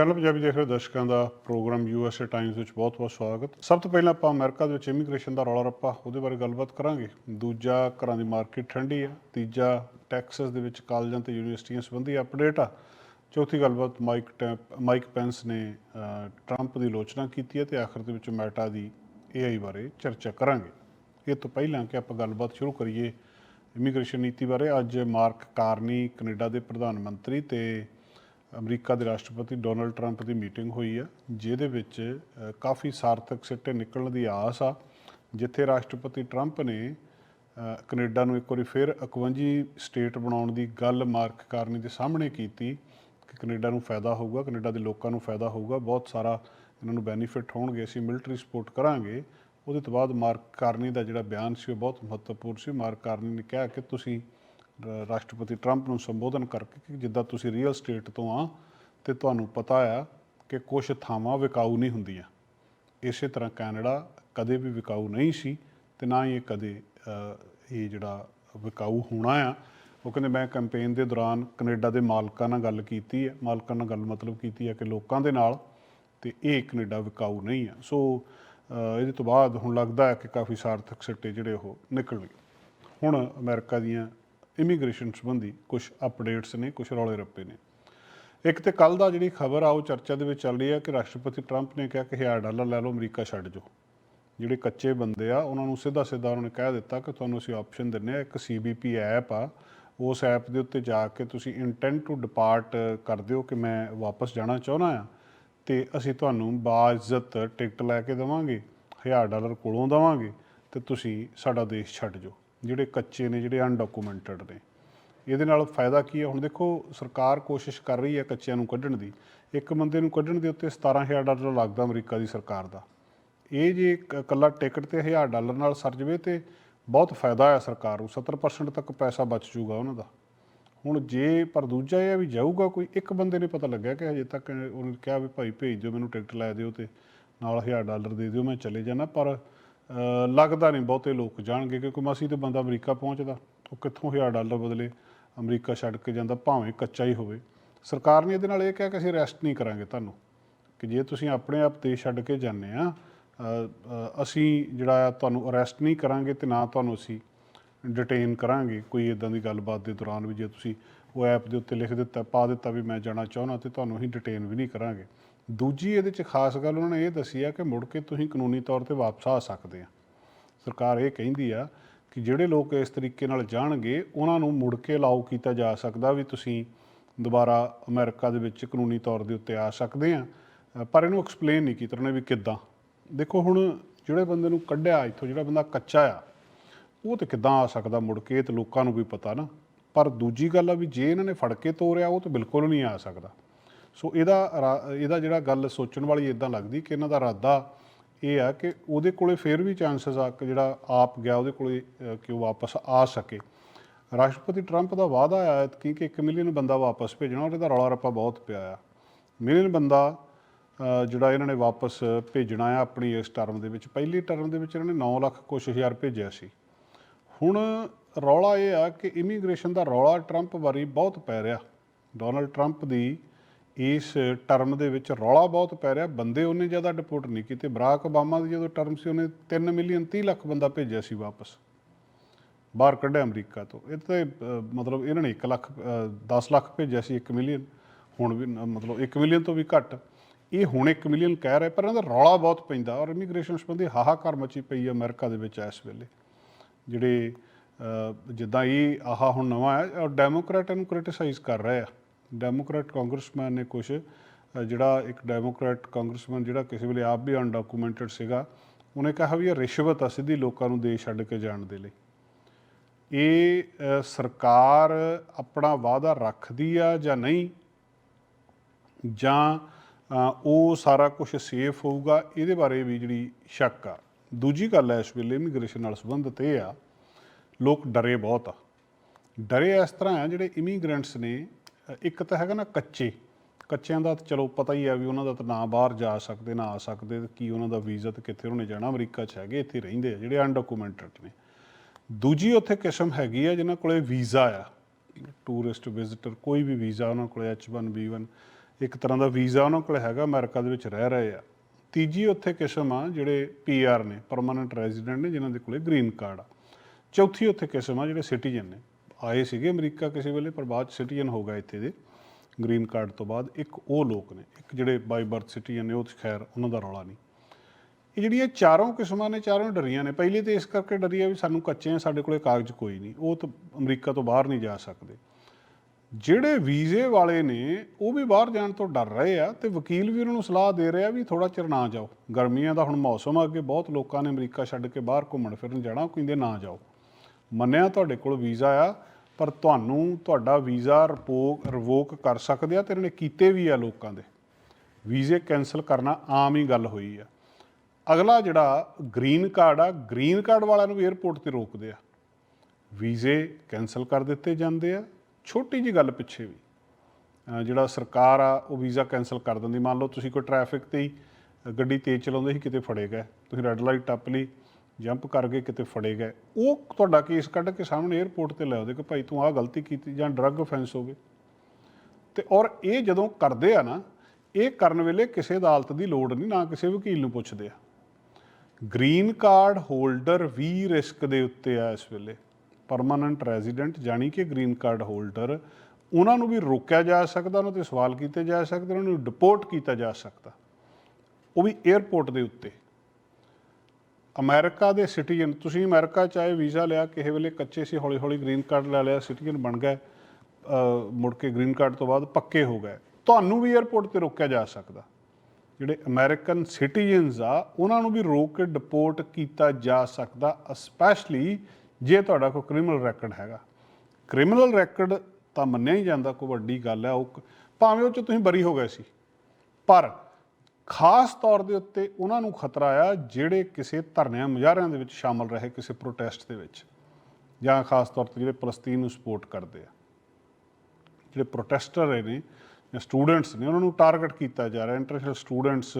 Channel Punjabi ਦੇਖ ਰਹੇ ਦਰਸ਼ਕਾਂ ਦਾ ਪ੍ਰੋਗਰਾਮ ਯੂਐਸਏ ਟਾਈਮਸ ਵਿੱਚ ਬਹੁਤ-ਬਹੁਤ ਸਵਾਗਤ। ਸਭ ਤੋਂ ਪਹਿਲਾਂ ਆਪਾਂ ਅਮਰੀਕਾ ਦੇ ਵਿੱਚ ਇਮੀਗ੍ਰੇਸ਼ਨ ਦਾ ਰੌਲਾ ਰੱਪਾ, ਉਹਦੇ ਬਾਰੇ ਗੱਲਬਾਤ ਕਰਾਂਗੇ। ਦੂਜਾ ਘਰਾਂ ਦੀ ਮਾਰਕੀਟ ਠੰਡੀ ਹੈ, ਤੀਜਾ ਟੈਕਸਸ ਦੇ ਵਿੱਚ ਕਾਲਜਾਂ ਤੇ ਯੂਨੀਵਰਸਿਟੀਆਂ ਸੰਬੰਧੀ ਅਪਡੇਟ ਆ। ਚੌਥੀ ਗੱਲਬਾਤ ਮਾਈਕ ਟੈਂਪ ਮਾਈਕ ਪੈਂਸ ਨੇ ਟਰੰਪ ਦੀ ਆਲੋਚਨਾ ਕੀਤੀ ਹੈ ਤੇ ਆਖਰ ਦੇ ਵਿੱਚ ਮੈਟਾ ਦੀ ਏਆਈ ਬਾਰੇ ਚਰਚਾ ਕਰਾਂਗੇ। ਇਹ ਤੋਂ ਪਹਿਲਾਂ ਕਿ ਆਪਾਂ ਗੱਲਬਾਤ ਸ਼ੁਰੂ ਕਰੀਏ ਇਮੀਗ੍ਰੇਸ਼ਨ ਨੀਤੀ ਬਾਰੇ। ਅੱਜ ਮਾਰਕ ਕਾਰਨੀ ਕੈਨੇਡਾ ਦੇ ਪ੍ਰਧਾਨ ਮੰਤਰੀ ਤੇ ਅਮਰੀਕਾ ਦੇ ਰਾਸ਼ਟਰਪਤੀ ਡੋਨਲਡ ਟਰੰਪ ਦੀ ਮੀਟਿੰਗ ਹੋਈ ਆ ਜਿਹਦੇ ਵਿੱਚ ਕਾਫੀ ਸਾਰਥਕ ਸਿੱਟੇ ਨਿਕਲਣ ਦੀ ਆਸ ਆ ਜਿੱਥੇ ਰਾਸ਼ਟਰਪਤੀ ਟਰੰਪ ਨੇ ਅ, ਕੈਨੇਡਾ ਨੂੰ ਇੱਕ ਵਾਰੀ ਫਿਰ 51 ਸਟੇਟ ਬਣਾਉਣ ਦੀ ਗੱਲ ਮਾਰਕ ਕਾਰਨੀ ਦੇ ਸਾਹਮਣੇ ਕੀਤੀ ਕਿ ਕੈਨੇਡਾ ਨੂੰ ਫਾਇਦਾ ਹੋਊਗਾ ਕੈਨੇਡਾ ਦੇ ਲੋਕਾਂ ਨੂੰ ਫਾਇਦਾ ਹੋਊਗਾ ਬਹੁਤ ਸਾਰਾ ਇਹਨਾਂ ਨੂੰ ਬੈਨੀਫਿਟ ਹੋਣਗੇ ਅਸੀਂ ਮਿਲਟਰੀ ਸਪੋਰਟ ਕਰਾਂਗੇ। ਉਹਦੇ ਤੋਂ ਬਾਅਦ ਮਾਰਕ ਕਾਰਨੀ ਦਾ ਜਿਹੜਾ ਬਿਆਨ ਸੀ ਉਹ ਬਹੁਤ ਮਹੱਤਵਪੂਰਨ ਸੀ। ਮਾਰਕ ਕਾਰਨੀ ਨੇ ਕਿਹਾ ਕਿ ਤੁਸੀਂ ਰਾਸ਼ਟਰਪਤੀ ਟਰੰਪ ਨੂੰ ਸੰਬੋਧਨ ਕਰਕੇ ਕਿ ਜਿੱਦਾਂ ਤੁਸੀਂ ਰੀਅਲ ਸਟੇਟ ਤੋਂ ਆ ਤੇ ਤੁਹਾਨੂੰ ਪਤਾ ਆ ਕਿ ਕੁਝ ਥਾਵਾਂ ਵਿਕਾਊ ਨਹੀਂ ਹੁੰਦੀਆਂ। ਇਸੇ ਤਰ੍ਹਾਂ ਕੈਨੇਡਾ ਕਦੇ ਵੀ ਵਿਕਾਊ ਨਹੀਂ ਸੀ ਤੇ ਨਾ ਹੀ ਇਹ ਕਦੇ ਇਹ ਜਿਹੜਾ ਵਿਕਾਊ ਹੋਣਾ ਆ। ਉਹ ਕਹਿੰਦੇ ਮੈਂ ਕੈਂਪੇਨ ਦੇ ਦੌਰਾਨ ਕੈਨੇਡਾ ਦੇ ਮਾਲਕਾਂ ਨਾਲ ਗੱਲ ਕੀਤੀ ਹੈ ਮਾਲਕਾਂ ਨਾਲ ਗੱਲ ਮਤਲਬ ਕੀਤੀ ਹੈ ਕਿ ਲੋਕਾਂ ਦੇ ਨਾਲ ਤੇ ਇਹ ਕੈਨੇਡਾ ਵਿਕਾਊ ਨਹੀਂ ਆ। ਸੋ ਇਹਦੇ ਤੋਂ ਬਾਅਦ ਹੁਣ ਲੱਗਦਾ ਹੈ ਕਿ ਕਾਫੀ ਸਾਰਥਕ ਸਿੱਟੇ ਜਿਹੜੇ ਉਹ ਨਿਕਲਣਗੇ। ਹੁਣ ਅਮਰੀਕਾ ਦੀਆਂ ਇਮੀਗ੍ਰੇਸ਼ਨ ਸੰਬੰਧੀ ਕੁਝ ਅਪਡੇਟਸ ਨੇ ਕੁਝ ਰੌਲੇ ਰੱਪੇ ਨੇ। ਇੱਕ ਤੇ ਕੱਲ ਦਾ ਜਿਹੜੀ ਖਬਰ ਆ, ਉਹ ਚਰਚਾ ਦੇ ਵਿੱਚ ਚੱਲ ਰਹੀ ਹੈ ਕਿ ਰਾਸ਼ਟਰਪਤੀ ਟਰੰਪ ਨੇ ਕਿਹਾ ਕਿ 1000 ਡਾਲਰ ਲੈ ਲਓ, ਅਮਰੀਕਾ ਛੱਡ ਜਾਓ। ਜਿਹੜੇ ਕੱਚੇ ਬੰਦੇ ਆ, ਉਹਨਾਂ ਨੂੰ ਸਿੱਧਾ ਸਿੱਧਾ ਉਹਨਾਂ ਨੇ ਕਹਿ ਦਿੱਤਾ ਕਿ ਤੁਹਾਨੂੰ ਅਸੀਂ ਆਪਸ਼ਨ ਦਿੰਨੇ ਆ ਇੱਕ ਸੀਬੀਪੀ ਐਪ ਆ। ਉਸ ਐਪ ਦੇ ਉੱਤੇ ਜਾ ਕੇ ਤੁਸੀਂ ਇੰਟੈਂਟ ਟੂ ਡਿਪਾਰਟ ਕਰ ਦਿਓ ਕਿ ਮੈਂ ਵਾਪਸ ਜਾਣਾ ਚਾਹੁੰਦਾ ਆ ਤੇ ਅਸੀਂ ਤੁਹਾਨੂੰ ਬਾਇਜ਼ਤ ਟਿਕਟ ਲੈ ਕੇ ਦੇਵਾਂਗੇ 1000 ਡਾਲਰ ਕੋਲੋਂ ਦੇਵਾਂਗੇ ਤੇ ਤੁਸੀਂ ਸਾਡਾ ਦੇਸ਼ ਛੱਡ ਜਾਓ। ਜਿਹੜੇ ਕੱਚੇ ਨੇ, ਜਿਹੜੇ ਅਨਡਾਕੂਮੈਂਟਡ ਨੇ। ਇਹਦੇ ਨਾਲ ਫਾਇਦਾ ਕੀ ਹੈ? ਹੁਣ ਦੇਖੋ, ਸਰਕਾਰ ਕੋਸ਼ਿਸ਼ ਕਰ ਰਹੀ ਹੈ ਕੱਚਿਆਂ ਨੂੰ ਕੱਢਣ ਦੀ। ਇੱਕ ਬੰਦੇ ਨੂੰ ਕੱਢਣ ਦੇ ਉੱਤੇ 17000 ਡਾਲਰ ਲੱਗਦਾ ਅਮਰੀਕਾ ਦੀ ਸਰਕਾਰ ਦਾ। ਇਹ ਜੇ ਇਕੱਲਾ ਟਿਕਟ ਤੇ 1000 ਡਾਲਰ ਨਾਲ ਸਰ ਜਵੇ ਤੇ ਬਹੁਤ ਫਾਇਦਾ ਹੈ ਸਰਕਾਰ ਨੂੰ। 70% ਤੱਕ ਪੈਸਾ ਬਚ ਜੂਗਾ ਉਹਨਾਂ ਦਾ। ਹੁਣ ਜੇ, ਪਰ ਦੂਜਾ ਇਹ ਆ ਵੀ ਜਾਊਗਾ ਕੋਈ, ਇੱਕ ਬੰਦੇ ਨੇ ਪਤਾ ਲੱਗਿਆ ਕਿ ਹਜੇ ਤੱਕ ਉਹਨੇ ਕਿਹਾ ਵੀ ਭਾਈ ਭੇਜ ਦਿਓ, ਮੈਨੂੰ ਟਿਕਟ ਲੈ ਦਿਓ ਤੇ ਨਾਲ 1000 ਡਾਲਰ ਦੇ ਦਿਓ, ਮੈਂ ਚਲੇ ਜਾਣਾ। ਪਰ ਲੱਗਦਾ ਨਹੀਂ ਬਹੁਤੇ ਲੋਕ ਜਾਣਗੇ ਕਿਉਂਕਿ ਮਸੀ ਤੇ ਬੰਦਾ ਅਮਰੀਕਾ ਪਹੁੰਚਦਾ। ਉਹ ਕਿੱਥੋਂ 1000 ਡਾਲਰ ਬਦਲੇ ਅਮਰੀਕਾ ਛੱਡ ਕੇ ਜਾਂਦਾ, ਭਾਵੇਂ ਕੱਚਾ ਹੀ ਹੋਵੇ। ਸਰਕਾਰ ਨੇ ਇਹਦੇ ਨਾਲ ਇਹ ਕਿਹਾ ਕਿ ਅਸੀਂ ਅਰੈਸਟ ਨਹੀਂ ਕਰਾਂਗੇ ਤੁਹਾਨੂੰ। ਕਿ ਜੇ ਤੁਸੀਂ ਆਪਣੇ ਆਪ ਦੇਸ਼ ਛੱਡ ਕੇ ਜਾਂਦੇ ਆ ਅਸੀਂ ਜਿਹੜਾ ਆ ਤੁਹਾਨੂੰ ਅਰੈਸਟ ਨਹੀਂ ਕਰਾਂਗੇ ਤੇ ਨਾ ਤੁਹਾਨੂੰ ਅਸੀਂ ਡਿਟੇਨ ਕਰਾਂਗੇ। ਕੋਈ ਇਦਾਂ ਦੀ ਗੱਲਬਾਤ ਦੇ ਦੌਰਾਨ ਵੀ ਜੇ ਤੁਸੀਂ ਉਹ ਐਪ ਦੇ ਉੱਤੇ ਲਿਖ ਦਿੱਤਾ, ਪਾ ਦਿੱਤਾ ਵੀ ਮੈਂ ਜਾਣਾ ਚਾਹੁੰਦਾ ਤੇ ਤੁਹਾਨੂੰ ਅਸੀਂ ਡਿਟੇਨ ਵੀ ਨਹੀਂ ਕਰਾਂਗੇ। ਦੂਜੀ ਇਹਦੇ ਚ ਖਾਸ ਗੱਲ ਉਹਨਾਂ ਨੇ ਇਹ ਦੱਸੀ ਆ ਕਿ ਮੁੜ ਕੇ ਤੁਸੀਂ ਕਾਨੂੰਨੀ ਤੌਰ ਤੇ ਵਾਪਸ ਆ ਸਕਦੇ ਆ। ਸਰਕਾਰ ਇਹ ਕਹਿੰਦੀ ਆ ਕਿ ਜਿਹੜੇ ਲੋਕ ਇਸ ਤਰੀਕੇ ਨਾਲ ਜਾਣਗੇ, ਉਹਨਾਂ ਨੂੰ ਮੁੜ ਕੇ ਅਲਾਉ ਕੀਤਾ ਜਾ ਸਕਦਾ ਵੀ ਤੁਸੀਂ ਦੁਬਾਰਾ ਅਮਰੀਕਾ ਦੇ ਵਿੱਚ ਕਾਨੂੰਨੀ ਤੌਰ ਦੇ ਉੱਤੇ ਆ ਸਕਦੇ ਆ। ਪਰ ਇਹਨੂੰ ਐਕਸਪਲੇਨ ਨਹੀਂ ਕੀਤਾ ਉਹਨੇ ਵੀ ਕਿੱਦਾਂ। ਦੇਖੋ ਹੁਣ ਜਿਹੜੇ ਬੰਦੇ ਨੂੰ ਕੱਢਿਆ ਇੱਥੋਂ, ਜਿਹੜਾ ਬੰਦਾ ਕੱਚਾ ਆ, ਉਹ ਤੇ ਕਿੱਦਾਂ ਆ ਸਕਦਾ ਮੁੜ ਕੇ, ਇਹ ਤੇ ਲੋਕਾਂ ਨੂੰ ਵੀ ਪਤਾ ਨਾ। ਪਰ ਦੂਜੀ ਗੱਲ ਆ ਵੀ ਜੇ ਇਹਨਾਂ ਨੇ ਫੜ ਕੇ ਤੋਰਿਆ, ਉਹ ਤਾਂ ਬਿਲਕੁਲ ਨਹੀਂ ਆ ਸਕਦਾ। ਸੋ ਇਹਦਾ ਰਾ- ਇਹਦਾ ਜਿਹੜਾ ਗੱਲ ਸੋਚਣ ਵਾਲੀ ਇਦਾਂ ਲੱਗਦੀ ਕਿ ਇਹਨਾਂ ਦਾ ਇਰਾਦਾ ਇਹ ਆ ਕਿ ਉਹਦੇ ਕੋਲੇ ਫੇਰ ਵੀ ਚਾਂਸਸ ਆ ਕਿ ਜਿਹੜਾ ਆਪ ਗਿਆ, ਉਹਦੇ ਕੋਲੇ ਕਿ ਉਹ ਵਾਪਸ ਆ ਸਕੇ। ਰਾਸ਼ਟਰਪਤੀ ਟਰੰਪ ਦਾ ਵਾਅਦਾ ਆਇਆ ਕਿ ਕਿ 1 ਮਿਲੀਅਨ ਬੰਦਾ ਵਾਪਸ ਭੇਜਣਾ ਉਹਦੇ ਦਾ ਰੌਲਾ ਰੱਪਾ ਬਹੁਤ ਪਿਆ ਆ। ਮਿਲੀਅਨ ਬੰਦਾ ਜਿਹੜਾ ਇਹਨਾਂ ਨੇ ਵਾਪਸ ਭੇਜਣਾ ਆ ਆਪਣੀ ਇਸ ਟਰਮ ਦੇ ਵਿੱਚ, ਪਹਿਲੀ ਟਰਮ ਦੇ ਵਿੱਚ ਇਹਨਾਂ ਨੇ 9 ਲੱਖ ਕੁਛ ਹਜ਼ਾਰ ਭੇਜਿਆ ਸੀ। ਹੁਣ ਰੌਲਾ ਇਹ ਆ ਕਿ ਇਮੀਗ੍ਰੇਸ਼ਨ ਦਾ ਰੌਲਾ ਟਰੰਪ ਬਾਰੇ ਬਹੁਤ ਪੈ ਰਿਹਾ। ਡੋਨਲਡ ਟਰੰਪ ਦੀ ਇਸ ਟਰਮ ਦੇ ਵਿੱਚ ਰੌਲਾ ਬਹੁਤ ਪੈ ਰਿਹਾ। ਬੰਦੇ ਉਹਨੇ ਜ਼ਿਆਦਾ ਡਿਪੋਰਟ ਨਹੀਂ ਕੀਤੇ। ਬਰਾਕ ਓਬਾਮਾ ਦੀ ਜਦੋਂ ਟਰਮ ਸੀ, ਉਹਨੇ 3 ਮਿਲੀਅਨ 30 ਲੱਖ ਬੰਦਾ ਭੇਜਿਆ ਸੀ ਵਾਪਸ। ਬਾਹਰ ਕੱਢਿਆ ਅਮਰੀਕਾ ਤੋਂ। ਇਹ ਤੇ ਮਤਲਬ ਇਹਨਾਂ ਨੇ 1 ਲੱਖ 10 ਲੱਖ ਭੇਜਿਆ ਸੀ 1 ਮਿਲੀਅਨ। ਹੁਣ ਵੀ ਮਤਲਬ 1 ਮਿਲੀਅਨ ਤੋਂ ਵੀ ਘੱਟ। ਇਹ ਹੁਣ 1 ਮਿਲੀਅਨ ਕਹਿ ਰਿਹਾ, ਪਰ ਇਹਨਾਂ ਦਾ ਰੌਲਾ ਬਹੁਤ ਪੈਂਦਾ। ਔਰ ਇਮੀਗ੍ਰੇਸ਼ਨ ਸੰਬੰਧੀ ਹਾਹਾਕਾਰ ਮਚੀ ਪਈ ਹੈ ਅਮਰੀਕਾ ਦੇ ਵਿੱਚ ਇਸ ਵੇਲੇ। ਜਿਹੜੇ ਜਿੱਦਾਂ ਇਹ ਆਹਾ ਹੁਣ ਨਵਾਂ ਹੈ ਔਰ ਡੈਮੋਕ੍ਰੈਟ ਇਹਨੂੰ ਕ੍ਰਿਟਿਸਾਈਜ਼ ਕਰ ਰਹੇ ਆ। ਡੈਮੋਕ੍ਰੈਟ ਕਾਂਗਰਸਮੈਨ ਨੇ ਕੁਝ ਜਿਹੜਾ ਇੱਕ ਡੈਮੋਕ੍ਰੈਟ ਕਾਂਗਰਸਮੈਨ ਜਿਹੜਾ ਕਿਸੇ ਵੇਲੇ ਆਪ ਵੀ ਅਨਡਾਕੂਮੈਂਟਡ ਸੀਗਾ, ਉਹਨੇ ਕਿਹਾ ਵੀ ਇਹ ਰਿਸ਼ਵਤ ਆ ਸਿੱਧੀ ਲੋਕਾਂ ਨੂੰ ਦੇਸ਼ ਛੱਡ ਕੇ ਜਾਣ ਦੇ ਲਈ। ਇਹ ਸਰਕਾਰ ਆਪਣਾ ਵਾਅਦਾ ਰੱਖਦੀ ਆ ਜਾਂ ਨਹੀਂ? ਜਾਂ ਉਹ ਸਾਰਾ ਕੁਝ ਸੇਫ ਹੋਊਗਾ? ਇਹਦੇ ਬਾਰੇ ਵੀ ਜਿਹੜੀ ਸ਼ੱਕ ਆ। ਦੂਜੀ ਗੱਲ ਹੈ ਇਸ ਵੇਲੇ ਇਮੀਗ੍ਰੇਸ਼ਨ ਨਾਲ ਸੰਬੰਧਿਤ ਇਹ ਆ, ਲੋਕ ਡਰੇ ਬਹੁਤ ਆ। ਡਰੇ ਇਸ ਤਰ੍ਹਾਂ ਆ ਜਿਹੜੇ ਇਮੀਗ੍ਰੈਂਟਸ ਨੇ ਇੱਕ ਤਾਂ ਹੈਗਾ ਨਾ ਕੱਚੇ। ਕੱਚਿਆਂ ਦਾ ਤਾਂ ਚਲੋ ਪਤਾ ਹੀ ਆ ਵੀ ਉਹਨਾਂ ਦਾ ਤਾਂ ਨਾ ਬਾਹਰ ਜਾ ਸਕਦੇ, ਨਾ ਆ ਸਕਦੇ, ਕੀ ਉਹਨਾਂ ਦਾ ਵੀਜ਼ਾ ਤੇ ਕਿੱਥੇ ਉਹਨੇ ਜਾਣਾ, ਅਮਰੀਕਾ 'ਚ ਹੈਗੇ, ਇੱਥੇ ਰਹਿੰਦੇ ਆ, ਜਿਹੜੇ ਅਨਡਾਕੂਮੈਂਟਡ ਨੇ। ਦੂਜੀ ਉੱਥੇ ਕਿਸਮ ਹੈਗੀ ਆ ਜਿਨ੍ਹਾਂ ਕੋਲੇ ਵੀਜ਼ਾ ਆ। ਟੂਰਿਸਟ ਵਿਜ਼ਿਟਰ ਕੋਈ ਵੀ ਵੀਜ਼ਾ ਉਹਨਾਂ ਕੋਲੇ H1B1 ਇੱਕ ਤਰ੍ਹਾਂ ਦਾ ਵੀਜ਼ਾ ਉਹਨਾਂ ਕੋਲ ਹੈਗਾ, ਅਮਰੀਕਾ ਦੇ ਵਿੱਚ ਰਹਿ ਰਹੇ ਆ। ਤੀਜੀ ਉੱਥੇ ਕਿਸਮ ਆ ਜਿਹੜੇ ਪੀਆਰ ਨੇ ਪਰਮਨੈਂਟ ਰੈਜ਼ੀਡੈਂਟ ਨੇ, ਜਿਨ੍ਹਾਂ ਦੇ ਕੋਲੇ ਗ੍ਰੀਨ ਕਾਰਡ ਆ। ਚੌਥੀ ਉੱਥੇ ਕਿਸਮ ਆ ਜਿਹੜੇ ਸਿਟੀਜ਼ਨ ਨੇ। ਆਏ ਸੀਗੇ ਅਮਰੀਕਾ ਕਿਸੇ ਵੇਲੇ, ਪਰ ਬਾਅਦ ਸਿਟੀਜ਼ਨ ਹੋ ਗਏ ਇੱਥੇ ਦੇ। ਗ੍ਰੀਨ ਕਾਰਡ ਤੋਂ ਬਾਅਦ ਇੱਕ ਉਹ ਲੋਕ ਨੇ, ਇੱਕ ਜਿਹੜੇ ਬਾਈ ਬਰਥ ਸਿਟੀਜ਼ਨ ਨੇ, ਉਹ ਖੈਰ ਉਹਨਾਂ ਦਾ ਰੌਲਾ ਨਹੀਂ। ਇਹ ਜਿਹੜੀਆਂ ਚਾਰੋਂ ਕਿਸਮਾਂ ਨੇ, ਚਾਰੋਂ ਡਰੀਆਂ ਨੇ, ਪਹਿਲੀ ਤੇ ਇਸ ਕਰਕੇ ਡਰੀ ਆ ਵੀ ਸਾਨੂੰ ਕੱਚੇ ਆ, ਸਾਡੇ ਕੋਲੇ ਕਾਗਜ਼ ਕੋਈ ਨਹੀਂ, ਉਹ ਤਾਂ ਅਮਰੀਕਾ ਤੋਂ ਬਾਹਰ ਨਹੀਂ ਜਾ ਸਕਦੇ। ਜਿਹੜੇ ਵੀਜ਼ੇ ਵਾਲੇ ਨੇ, ਉਹ ਵੀ ਬਾਹਰ ਜਾਣ ਤੋਂ ਡਰ ਰਹੇ ਆ ਤੇ ਵਕੀਲ ਵੀ ਉਹਨਾਂ ਨੂੰ ਸਲਾਹ ਦੇ ਰਿਹਾ ਵੀ ਥੋੜਾ ਚਿਰ ਨਾ ਜਾਓ। ਗਰਮੀਆਂ ਦਾ ਹੁਣ ਮੌਸਮ ਆ ਅੱਗੇ, ਬਹੁਤ ਲੋਕਾਂ ਨੇ ਅਮਰੀਕਾ ਛੱਡ ਕੇ ਬਾਹਰ ਘੁੰਮਣ ਫਿਰਨ ਜਾਣਾ, ਉਹ ਕਹਿੰਦੇ ਨਾ ਜਾਓ। ਮੰਨਿਆ ਤੁਹਾਡੇ ਕੋਲ ਵੀਜ਼ਾ ਆ ਪਰ ਤੁਹਾਨੂੰ ਤੁਹਾਡਾ ਵੀਜ਼ਾ ਰਿਪੋਕ, ਰਿਵੋਕ ਕਰ ਸਕਦੇ ਆ, ਤੇ ਇਹਨਾਂ ਨੇ ਕੀਤੇ ਵੀ ਆ ਲੋਕਾਂ ਦੇ। ਵੀਜ਼ੇ ਕੈਨਸਲ ਕਰਨਾ ਆਮ ਹੀ ਗੱਲ ਹੋਈ ਆ। ਅਗਲਾ ਜਿਹੜਾ ਗ੍ਰੀਨ ਕਾਰਡ ਆ, ਗ੍ਰੀਨ ਕਾਰਡ ਵਾਲਿਆਂ ਨੂੰ ਵੀ 에ਅਰਪੋਰਟ ਤੇ ਰੋਕਦੇ ਆ। ਵੀਜ਼ੇ ਕੈਨਸਲ ਕਰ ਦਿੱਤੇ ਜਾਂਦੇ ਆ। ਛੋਟੀ ਜੀ ਗੱਲ ਪਿੱਛੇ ਵੀ। ਜਿਹੜਾ ਸਰਕਾਰ ਆ, ਉਹ ਵੀਜ਼ਾ ਕੈਨਸਲ ਕਰ ਦਿੰਦੀ। ਮੰਨ ਲਓ ਤੁਸੀਂ ਕੋਈ ਟ੍ਰੈਫਿਕ ਤੇ ਹੀ ਗੱਡੀ ਤੇਜ਼ ਚਲਾਉਂਦੇ ਸੀ, ਕਿਤੇ ਫੜੇ ਗਏ। ਤੁਸੀਂ ਰੈੱਡ ਲਾਈਟ ਟੱਪ ਲਈ। ਜੰਪ ਕਰ ਗਏ ਕਿਤੇ ਫੜੇ ਗਏ। ਉਹ ਤੁਹਾਡਾ ਕੇਸ ਕੱਢ ਕੇ ਸਾਹਮਣੇ 에ਅਰਪੋਰਟ ਤੇ ਲੈ ਆਉਂਦੇ ਕਿ ਭਾਈ ਤੂੰ ਆਹ ਗਲਤੀ ਕੀਤੀ ਜਾਂ ਡਰੱਗ ਅਫੈਂਸ ਹੋਵੇ ਗਏ ਤੇ ਔਰ ਇਹ ਜਦੋਂ ਕਰਦੇ ਆ ਨਾ, ਇਹ ਕਰਨ ਵੇਲੇ ਕਿਸੇ ਅਦਾਲਤ ਦੀ ਲੋੜ ਨਹੀਂ, ਨਾ ਕਿਸੇ ਵਕੀਲ ਨੂੰ ਪੁੱਛਦੇ ਆ। ਗ੍ਰੀਨ ਕਾਰਡ ਹੋਲਡਰ ਵੀ ਰਿਸਕ ਦੇ ਉੱਤੇ ਆ ਇਸ ਵੇਲੇ। ਪਰਮਾਨੈਂਟ ਰੈਜ਼ੀਡੈਂਟ ਜਾਨੀ ਕਿ ਗ੍ਰੀਨ ਕਾਰਡ ਹੋਲਡਰ ਉਹਨਾਂ ਨੂੰ ਵੀ ਰੋਕਿਆ ਜਾ ਸਕਦਾ, ਉਹਨਾਂ ਤੇ ਸਵਾਲ ਕੀਤੇ ਜਾ ਸਕਦੇ, ਉਹਨਾਂ ਨੂੰ ਡਿਪੋਰਟ ਕੀਤਾ ਜਾ ਸਕਦਾ। ਉਹ ਵੀ 에ਅਰਪੋਰਟ ਦੇ ਉੱਤੇ। ਅਮਰੀਕਾ ਦੇ ਸਿਟੀਜ਼ਨ, ਤੁਸੀਂ ਅਮਰੀਕਾ ਚਾਹੇ ਵੀਜ਼ਾ ਲਿਆ, ਕਿਸੇ ਵੇਲੇ ਕੱਚੇ ਸੀ ਹੌਲੀ ਹੌਲੀ ਗ੍ਰੀਨ ਕਾਰਡ ਲੈ ਲਿਆ, ਸਿਟੀਜ਼ਨ ਬਣ ਗਏ ਮੁੜ ਕੇ ਗ੍ਰੀਨ ਕਾਰਡ ਤੋਂ ਬਾਅਦ ਪੱਕੇ ਹੋ ਗਏ। ਤੁਹਾਨੂੰ ਵੀ 에ਅਰਪੋਰਟ ਤੇ ਰੋਕਿਆ ਜਾ ਸਕਦਾ। ਜਿਹੜੇ ਅਮਰੀਕਨ ਸਿਟੀਜ਼ਨਸ ਆ, ਉਹਨਾਂ ਨੂੰ ਵੀ ਰੋਕ ਕੇ ਡਿਪੋਰਟ ਕੀਤਾ ਜਾ ਸਕਦਾ ਸਪੈਸ਼ਲੀ ਜੇ ਤੁਹਾਡਾ ਕੋਈ ਕ੍ਰਿਮੀਨਲ ਰੈਕੋਰਡ ਹੈਗਾ। ਕ੍ਰਿਮੀਨਲ ਰੈਕੋਰਡ ਤਾਂ ਮੰਨਿਆ ਹੀ ਜਾਂਦਾ, ਕੋਈ ਵੱਡੀ ਗੱਲ ਹੈ, ਉਹ ਭਾਵੇਂ ਉਹ ਚ ਤੁਸੀਂ ਬਰੀ ਹੋ ਗਏ ਸੀ। ਪਰ ਖਾਸ ਤੌਰ ਦੇ ਉੱਤੇ ਉਹਨਾਂ ਨੂੰ ਖਤਰਾ ਆ ਜਿਹੜੇ ਕਿਸੇ ਧਰਨਿਆਂ ਮੁਜ਼ਾਹਰਿਆਂ ਦੇ ਵਿੱਚ ਸ਼ਾਮਲ ਰਹੇ ਕਿਸੇ ਪ੍ਰੋਟੈਸਟ ਦੇ ਵਿੱਚ ਜਾਂ ਖਾਸ ਤੌਰ ਤੇ ਜਿਹੜੇ ਫਲਸਤੀਨ ਨੂੰ ਸਪੋਰਟ ਕਰਦੇ ਆ। ਜਿਹੜੇ ਪ੍ਰੋਟੈਸਟਰ ਨੇ ਜਾਂ ਸਟੂਡੈਂਟਸ ਨੇ ਉਹਨਾਂ ਨੂੰ ਟਾਰਗੇਟ ਕੀਤਾ ਜਾ ਰਿਹਾ ਇੰਟਰਨੈਸ਼ਨਲ ਸਟੂਡੈਂਟਸ